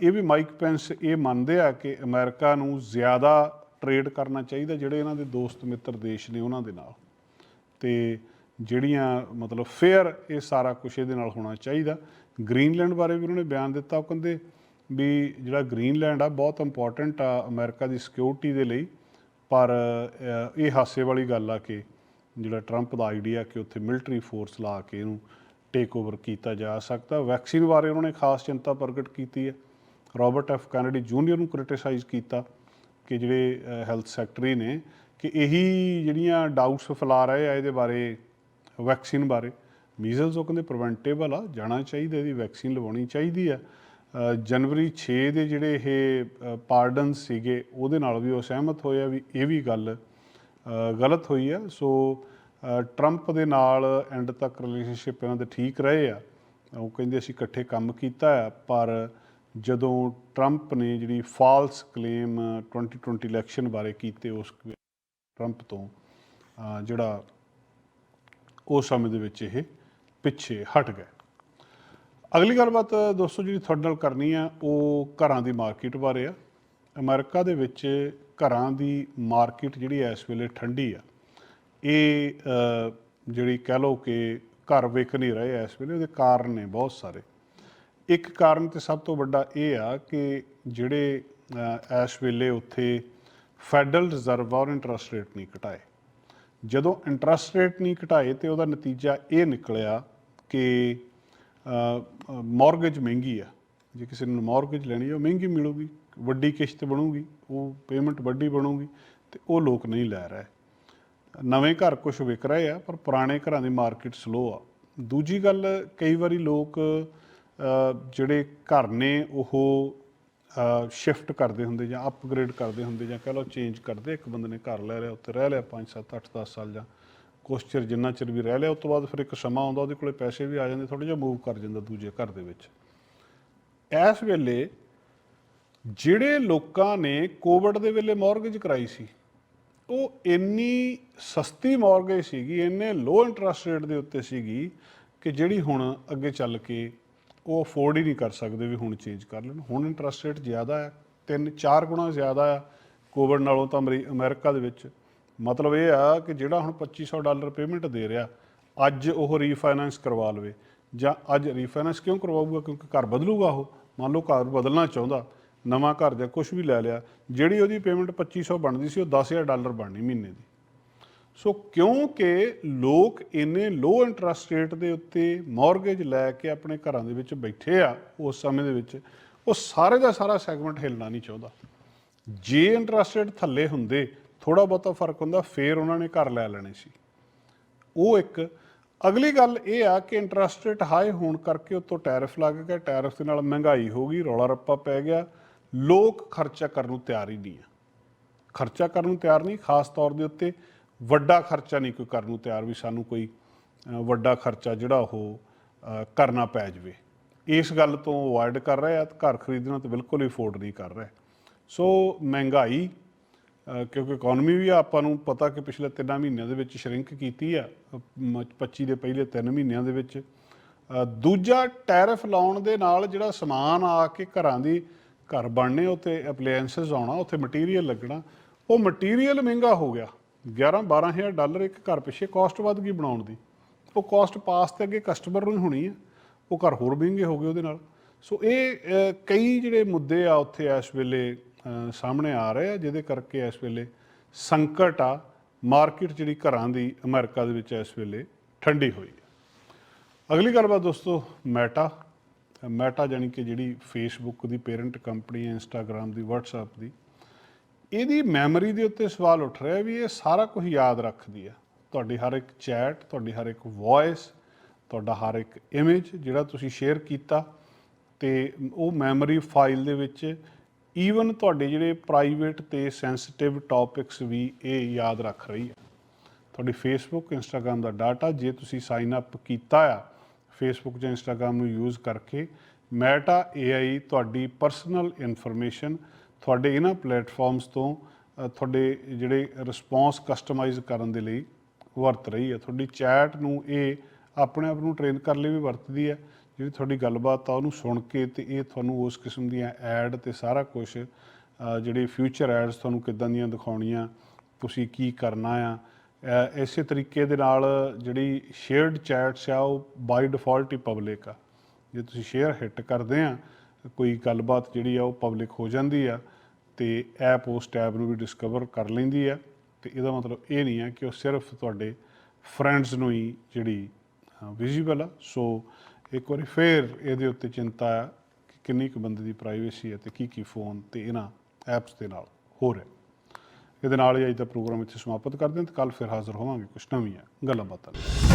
ਇਹ ਵੀ ਮਾਈਕ ਪੈਂਸ ਇਹ ਮੰਨਦੇ ਆ ਕਿ ਅਮਰੀਕਾ ਨੂੰ ਜ਼ਿਆਦਾ ਟਰੇਡ ਕਰਨਾ ਚਾਹੀਦਾ ਜਿਹੜੇ ਇਹਨਾਂ ਦੇ ਦੋਸਤ ਮਿੱਤਰ ਦੇਸ਼ ਨੇ ਉਹਨਾਂ ਦੇ ਨਾਲ। ਤੇ ਜਿਹੜੀਆਂ ਮਤਲਬ ਫੇਅਰ ਇਹ ਸਾਰਾ ਕੁਝ ਇਹਦੇ ਨਾਲ ਹੋਣਾ ਚਾਹੀਦਾ। ਗ੍ਰੀਨਲੈਂਡ ਬਾਰੇ ਵੀ ਉਹਨਾਂ ਨੇ ਬਿਆਨ ਦਿੱਤਾ, ਉਹ ਕਹਿੰਦੇ ਵੀ ਜਿਹੜਾ ਗ੍ਰੀਨਲੈਂਡ ਆ, ਬਹੁਤ ਇੰਪੋਰਟੈਂਟ ਆ ਅਮਰੀਕਾ ਦੀ ਸਿਕਿਉਰਿਟੀ ਦੇ ਲਈ। ਪਰ ਇਹ ਹਾਸੇ ਵਾਲੀ ਗੱਲ ਆ ਕਿ ਜਿਹੜਾ ਟਰੰਪ ਦਾ ਆਈਡੀਆ ਕਿ ਉੱਥੇ ਮਿਲਟਰੀ ਫੋਰਸ ਲਾ ਕੇ ਇਹਨੂੰ ਟੇਕ ਓਵਰ ਕੀਤਾ ਜਾ ਸਕਦਾ। ਵੈਕਸੀਨ ਬਾਰੇ ਉਹਨਾਂ ਨੇ ਖਾਸ ਚਿੰਤਾ ਪ੍ਰਗਟ ਕੀਤੀ ਹੈ। ਰਾਬਰਟ ਐਫ ਕੈਨੇਡੀ ਜੂਨੀਅਰ ਨੂੰ ਕ੍ਰਿਟਿਸਾਈਜ਼ ਕੀਤਾ ਕਿ ਜਿਹੜੇ ਹੈਲਥ ਸੈਕਟਰੀ ਨੇ ਕਿ ਇਹੀ ਜਿਹੜੀਆਂ ਡਾਊਟਸ ਫੈਲਾ ਰਹੇ ਆ ਇਹਦੇ ਬਾਰੇ ਵੈਕਸੀਨ ਬਾਰੇ। ਮੀਜ਼ਲਸ ਉਹ ਕਹਿੰਦੇ ਪ੍ਰੀਵੈਂਟੇਬਲ ਆ, ਜਾਣਾ ਚਾਹੀਦਾ, ਇਹਦੀ ਵੈਕਸੀਨ ਲਵਾਉਣੀ ਚਾਹੀਦੀ ਆ। ਜਨਵਰੀ 6 ਦੇ ਜਿਹੜੇ ਇਹ ਪਾਰਡਨ ਸੀਗੇ, ਉਹਦੇ ਨਾਲ ਵੀ ਉਹ ਸਹਿਮਤ ਹੋਏ ਆ ਵੀ ਇਹ ਵੀ ਗੱਲ ਗਲਤ ਹੋਈ ਆ। ਸੋ ਟਰੰਪ ਦੇ ਨਾਲ ਐਂਡ ਤੱਕ ਰਿਲੇਸ਼ਨਸ਼ਿਪ ਇਹਨਾਂ ਦੇ ਠੀਕ ਰਹੇ ਆ। ਉਹ ਕਹਿੰਦੇ ਅਸੀਂ ਇਕੱਠੇ ਕੰਮ ਕੀਤਾ ਆ, ਪਰ ਜਦੋਂ ਟਰੰਪ ਨੇ ਜਿਹੜੀ ਫਾਲਸ ਕਲੇਮ 2020 ਇਲੈਕਸ਼ਨ ਬਾਰੇ ਕੀਤੇ ਉਸ ਟਰੰਪ ਤੋਂ ਜਿਹੜਾ ਉਸ ਸਮੇਂ ਦੇ ਵਿੱਚ ਇਹ ਪਿੱਛੇ ਹਟ ਗਏ। ਅਗਲੀ ਗੱਲਬਾਤ ਦੋਸਤੋ ਜਿਹੜੀ ਤੁਹਾਡੇ ਨਾਲ ਕਰਨੀ ਆ, ਉਹ ਘਰਾਂ ਦੀ ਮਾਰਕੀਟ ਬਾਰੇ ਆ। ਅਮਰੀਕਾ ਦੇ ਵਿੱਚ ਘਰਾਂ ਦੀ ਮਾਰਕੀਟ ਜਿਹੜੀ ਇਸ ਵੇਲੇ ਠੰਡੀ ਆ। ਇਹ ਜਿਹੜੀ ਕਹਿ ਲਓ ਕਿ ਘਰ ਵਿਕ ਨਹੀਂ ਰਹੇ ਇਸ ਵੇਲੇ, ਉਹਦੇ ਕਾਰਨ ਨੇ ਬਹੁਤ ਸਾਰੇ। ਇੱਕ ਕਾਰਨ ਤੇ ਸਭ ਤੋਂ ਵੱਡਾ ਇਹ ਆ ਕਿ ਜਿਹੜੇ ਇਸ ਵੇਲੇ ਉੱਥੇ ਫੈਡਰਲ ਰਿਜ਼ਰਵ ਔਰ ਇੰਟਰਸਟ ਰੇਟ ਨਹੀਂ ਘਟਾਏ। ਜਦੋਂ ਇੰਟਰਸਟ ਰੇਟ ਨਹੀਂ ਘਟਾਏ ਤੇ ਉਹਦਾ ਨਤੀਜਾ ਇਹ ਨਿਕਲਿਆ ਕਿ ਮਾਰਗੇਜ ਮਹਿੰਗੀ ਆ। ਜੇ ਕਿਸੇ ਨੂੰ ਮਾਰਗੇਜ ਲੈਣੀ ਹੈ ਉਹ ਮਹਿੰਗੀ ਮਿਲੂਗੀ, ਵੱਡੀ ਕਿਸ਼ਤ ਬਣੂਗੀ, ਉਹ ਪੇਮੈਂਟ ਵੱਡੀ ਬਣੂਗੀ ਤੇ ਉਹ ਲੋਕ ਨਹੀਂ ਲੈ ਰਹੇ। ਨਵੇਂ ਘਰ ਕੁਝ ਵਿਕ ਰਹੇ ਆ, ਪਰ ਪੁਰਾਣੇ ਘਰਾਂ ਦੀ ਮਾਰਕੀਟ ਸਲੋ ਆ। ਦੂਜੀ ਗੱਲ, ਕਈ ਵਾਰੀ ਲੋਕ ਜਿਹੜੇ ਘਰ ਨੇ, ਉਹ ਸ਼ਿਫਟ ਕਰਦੇ ਹੁੰਦੇ ਜਾਂ ਅਪਗ੍ਰੇਡ ਕਰਦੇ ਹੁੰਦੇ ਜਾਂ ਕਹ ਲਓ ਚੇਂਜ ਕਰਦੇ ਇੱਕ ਬੰਦੇ ਨੇ ਘਰ ਲੈ ਲਿਆ ਉੱਤੇ ਰਹਿ ਲਿਆ 5 7 8 10 ਸਾਲ ਜਾਂ ਕੁਛ ਚਿਰ ਜਿੰਨਾ ਚਿਰ ਵੀ ਰਹਿ ਲਿਆ, ਉਸ ਤੋਂ ਬਾਅਦ ਫਿਰ ਇੱਕ ਸਮਾਂ ਆਉਂਦਾ, ਉਹਦੇ ਕੋਲੇ ਪੈਸੇ ਵੀ ਆ ਜਾਂਦੇ ਥੋੜਾ ਜਿਹਾ ਮੂਵ ਕਰ ਜਾਂਦਾ ਦੂਜੇ ਘਰ ਦੇ ਵਿੱਚ। ਇਸ ਵੇਲੇ ਜਿਹੜੇ ਲੋਕਾਂ ਨੇ ਕੋਵਿਡ ਦੇ ਵੇਲੇ ਮਾਰਗੇਜ ਕਰਾਈ ਸੀ, ਉਹ ਇੰਨੀ ਸਸਤੀ ਮਾਰਗੇਜ ਸੀਗੀ, ਇੰਨੇ ਲੋ ਇੰਟਰਸਟ ਰੇਟ ਦੇ ਉੱਤੇ ਸੀਗੀ ਕਿ ਜਿਹੜੀ ਹੁਣ ਅੱਗੇ ਚੱਲ ਕੇ ਉਹ ਅਫੋਰਡ ਹੀ ਨਹੀਂ ਕਰ ਸਕਦੇ ਵੀ ਹੁਣ ਚੇਂਜ ਕਰ ਲੈਣ। ਹੁਣ ਇੰਟਰਸਟ ਰੇਟ ਜ਼ਿਆਦਾ ਹੈ, ਤਿੰਨ ਚਾਰ ਗੁਣਾ ਜ਼ਿਆਦਾ ਆ ਕੋਵਿਡ ਨਾਲੋਂ ਤਾਂ ਅਮਰੀ- ਅਮਰੀਕਾ ਦੇ ਵਿੱਚ। ਮਤਲਬ ਇਹ ਆ ਕਿ ਜਿਹੜਾ ਹੁਣ 2500 ਡਾਲਰ ਪੇਮੈਂਟ ਦੇ ਰਿਹਾ, ਅੱਜ ਉਹ ਰੀਫਾਈਨਾਂਸ ਕਰਵਾ ਲਵੇ। ਜਾਂ ਅੱਜ ਰੀਫਾਈਨਾਂਸ ਕਿਉਂ ਕਰਵਾਊਗਾ? ਕਿਉਂਕਿ ਘਰ ਬਦਲੂਗਾ ਉਹ। ਮੰਨ ਲਓ ਘਰ ਬਦਲਣਾ ਚਾਹੁੰਦਾ, ਨਵਾਂ ਘਰ ਜਾਂ ਕੁਝ ਵੀ ਲੈ ਲਿਆ, ਜਿਹੜੀ ਉਹਦੀ ਪੇਮੈਂਟ 2500 ਬਣਦੀ ਸੀ, ਉਹ 10000 ਡਾਲਰ ਬਣਨੀ ਮਹੀਨੇ ਦੀ। ਸੋ ਕਿਉਂਕਿ ਲੋਕ ਇੰਨੇ ਲੋ ਇੰਟਰਸਟ ਰੇਟ ਦੇ ਉੱਤੇ ਮਾਰਗੇਜ ਲੈ ਕੇ ਆਪਣੇ ਘਰਾਂ ਦੇ ਵਿੱਚ ਬੈਠੇ ਆ ਉਸ ਸਮੇਂ ਦੇ ਵਿੱਚ, ਉਹ ਸਾਰੇ ਦਾ ਸਾਰਾ ਸੈਗਮੈਂਟ ਹਿੱਲਣਾ ਨਹੀਂ ਚਾਹੁੰਦਾ। ਜੇ ਇੰਟਰਸਟ ਰੇਟ ਥੱਲੇ ਹੁੰਦੇ ਥੋੜਾ ਬਹੁਤਾ ਫ਼ਰਕ ਹੁੰਦਾ, ਫੇਰ ਉਹਨਾਂ ਨੇ ਘਰ ਲੈ ਲੈਣੇ ਸੀ। ਉਹ ਇੱਕ, ਅਗਲੀ ਗੱਲ ਇਹ ਆ ਕਿ ਇੰਟਰਸਟ ਰੇਟ ਹਾਈ ਹੋਣ ਕਰਕੇ ਉੱਤੋਂ ਟੈਰਿਫ ਲੱਗ ਗਿਆ। ਟੈਰਿਫ ਦੇ ਨਾਲ ਮਹਿੰਗਾਈ ਹੋ ਗਈ, ਰੌਲਾ ਰੱਪਾ ਪੈ ਗਿਆ। ਲੋਕ ਖਰਚਾ ਕਰਨ ਨੂੰ ਤਿਆਰ ਹੀ ਨਹੀਂ ਆ। ਖਰਚਾ ਕਰਨ ਨੂੰ ਤਿਆਰ ਨਹੀਂ, ਖਾਸ ਤੌਰ ਦੇ ਉੱਤੇ ਵੱਡਾ ਖਰਚਾ ਨਹੀਂ ਕੋਈ ਕਰਨ ਨੂੰ ਤਿਆਰ ਵੀ ਸਾਨੂੰ ਕੋਈ ਵੱਡਾ ਖਰਚਾ ਜਿਹੜਾ ਉਹ ਕਰਨਾ ਪੈ ਜਾਵੇ। ਇਸ ਗੱਲ ਤੋਂ ਅਵੋਇਡ ਕਰ ਰਹੇ ਆ ਘਰ ਖਰੀਦਣਾ ਤਾਂ ਬਿਲਕੁਲ ਹੀ ਅਫੋਰਡ ਨਹੀਂ ਕਰ ਰਹੇ। ਸੋ ਮਹਿੰਗਾਈ ਕਿਉਂਕਿ ਇਕਨੋਮੀ ਵੀ ਆਪਾਂ ਨੂੰ ਪਤਾ ਕਿ ਪਿਛਲੇ 3 ਮਹੀਨਿਆਂ ਦੇ ਵਿੱਚ ਸ਼ਰਿੰਕ ਕੀਤੀ ਆ ਅ, 25 ਦੇ ਪਹਿਲੇ 3 ਮਹੀਨਿਆਂ ਦੇ ਵਿੱਚ। ਦੂਜਾ ਟੈਰਿਫ ਲਾਉਣ ਦੇ ਨਾਲ ਜਿਹੜਾ ਸਮਾਨ ਆ ਕੇ ਘਰਾਂ ਦੀ ਘਰ ਬਣਨੇ ਉੱਤੇ ਅਪਲਾਈਐਂਸਸ ਆਉਣਾ ਉੱਥੇ ਮਟੀਰੀਅਲ ਲੱਗਣਾ ਉਹ ਮਟੀਰੀਅਲ ਮਹਿੰਗਾ ਹੋ ਗਿਆ। 11 12000 ਡਾਲਰ ਇੱਕ ਘਰ ਪਿੱਛੇ ਕਾਸਟ ਵੱਧ ਗਈ ਬਣਾਉਣ ਦੀ। ਉਹ ਕਾਸਟ ਪਾਸ ਤੇ ਅੱਗੇ ਕਸਟਮਰ ਨੂੰ ਹੀ ਹੋਣੀ ਆ। ਉਹ ਘਰ ਹੋਰ ਮਹਿੰਗੇ ਹੋ ਗਏ ਉਹਦੇ ਨਾਲ। ਸੋ ਇਹ ਕਈ ਜਿਹੜੇ ਮੁੱਦੇ ਆ ਉੱਥੇ ਇਸ ਵੇਲੇ ਸਾਹਮਣੇ ਆ ਰਹੇ ਆ, ਜਿਹਦੇ ਕਰਕੇ ਇਸ ਵੇਲੇ ਸੰਕਟ ਆ। ਮਾਰਕੀਟ ਜਿਹੜੀ ਘਰਾਂ ਦੀ ਅਮਰੀਕਾ ਦੇ ਵਿੱਚ ਇਸ ਵੇਲੇ ਠੰਡੀ ਹੋਈ ਹੈ। ਅਗਲੀ ਗੱਲਬਾਤ ਦੋਸਤੋ ਮੈਟਾ ਮੈਟਾ ਜਾਨੀ ਕਿ ਜਿਹੜੀ ਫੇਸਬੁੱਕ ਦੀ ਪੇਰੈਂਟ ਕੰਪਨੀ ਹੈ ਇੰਸਟਾਗ੍ਰam ਦੀ, WhatsApp ਦੀ, ਇਹਦੀ ਮੈਮਰੀ ਦੇ ਉੱਤੇ ਸਵਾਲ ਉੱਠ ਰਿਹਾ ਵੀ ਇਹ ਸਾਰਾ ਕੁਝ ਯਾਦ ਰੱਖਦੀ ਆ। ਤੁਹਾਡੀ ਹਰ ਇੱਕ ਚੈਟ ਤੁਹਾਡੀ ਹਰ ਇੱਕ ਵੌਇਸ ਤੁਹਾਡਾ ਹਰ ਇੱਕ ਇਮੇਜ ਜਿਹੜਾ ਤੁਸੀਂ ਸ਼ੇਅਰ ਕੀਤਾ, ਤੇ ਉਹ ਮੈਮਰੀ ਫਾਈਲ ਦੇ ਵਿੱਚ ਈਵਨ ਤੁਹਾਡੇ ਜਿਹੜੇ ਪ੍ਰਾਈਵੇਟ ਤੇ ਸੈਂਸਿਟਿਵ ਟੌਪਿਕਸ ਵੀ ਇਹ ਯਾਦ ਰੱਖ ਰਹੀ ਹੈ। ਤੁਹਾਡੀ ਫੇਸਬੁੱਕ ਇੰਸਟਾਗ੍ਰam ਦਾ ਡਾਟਾ ਜੇ ਤੁਸੀਂ ਸਾਈਨ ਅਪ ਕੀਤਾ ਆ ਫੇਸਬੁੱਕ ਜਾਂ ਇੰਸਟਾਗ੍ਰam ਨੂੰ ਯੂਜ਼ ਕਰਕੇ ਮੈਟਾ AI ਤੁਹਾਡੀ ਪਰਸਨਲ ਇਨਫੋਰਮੇਸ਼ਨ ਤੁਹਾਡੇ ਇਹਨਾਂ ਪਲੇਟਫਾਰਮਸ ਤੋਂ ਤੁਹਾਡੇ ਜਿਹੜੇ ਰਿਸਪੌਂਸ ਕਸਟਮਾਈਜ਼ ਕਰਨ ਦੇ ਲਈ ਵਰਤ ਰਹੀ ਹੈ। ਤੁਹਾਡੀ ਚੈਟ ਨੂੰ ਇਹ ਆਪਣੇ ਆਪ ਨੂੰ ਟ੍ਰੇਨ ਕਰਨ ਲਈ ਵੀ ਵਰਤਦੀ ਹੈ। ਜਿਹੜੀ ਤੁਹਾਡੀ ਗੱਲਬਾਤ ਆ ਉਹਨੂੰ ਸੁਣ ਕੇ ਤੇ ਇਹ ਤੁਹਾਨੂੰ ਉਸ ਕਿਸਮ ਦੀਆਂ ਐਡ ਤੇ ਸਾਰਾ ਕੁਝ ਜਿਹੜੇ ਫਿਊਚਰ ਐਡਸ ਤੁਹਾਨੂੰ ਕਿੱਦਾਂ ਦੀਆਂ ਦਿਖਾਉਣੀਆਂ, ਤੁਸੀਂ ਕੀ ਕਰਨਾ ਆ ਇਸੇ ਤਰੀਕੇ ਦੇ ਨਾਲ ਜਿਹੜੀ ਸ਼ੇਅਰਡ ਚੈਟਸ ਆ ਉਹ ਬਾਈ ਡਿਫਾਲਟ ਹੀ ਪਬਲਿਕ ਆ। ਜੇ ਤੁਸੀਂ ਸ਼ੇਅਰ ਹਿੱਟ ਕਰਦੇ ਆ, ਕੋਈ ਗੱਲਬਾਤ ਜਿਹੜੀ ਆ ਉਹ ਪਬਲਿਕ ਹੋ ਜਾਂਦੀ ਆ ਤੇ ਐਪ ਉਸ ਟੈਬ ਨੂੰ ਵੀ ਡਿਸਕਵਰ ਕਰ ਲੈਂਦੀ ਆ ਤੇ ਇਹਦਾ ਮਤਲਬ ਇਹ ਨਹੀਂ ਆ ਕਿ ਉਹ ਸਿਰਫ ਤੁਹਾਡੇ ਫਰੈਂਡਸ ਨੂੰ ਹੀ ਜਿਹੜੀ ਵਿਜ਼ੀਬਲ ਆ। ਸੋ ਇੱਕ ਵਾਰੀ ਫੇਰ ਇਹਦੇ ਉੱਤੇ ਚਿੰਤਾ ਆ ਕਿ ਕਿੰਨੀ ਕੁ ਬੰਦੇ ਦੀ ਪ੍ਰਾਈਵੇਸੀ ਹੈ ਤੇ ਕੀ ਕੀ ਫੋਨ ਤੇ ਇਹਨਾਂ ਐਪਸ ਦੇ ਨਾਲ ਹੋ ਰਿਹਾ ਇਹਦੇ ਨਾਲ ਹੀ ਅੱਜ ਦਾ ਪ੍ਰੋਗਰਾਮ ਇੱਥੇ ਸਮਾਪਤ ਕਰਦੇ ਹਾਂ ਤੇ ਕੱਲ ਫਿਰ ਹਾਜ਼ਰ ਹੋਵਾਂਗੇ ਕੁਝ ਨਵੀਆਂ ਗੱਲਾਂ ਬਾਤਾਂ ਲਈ।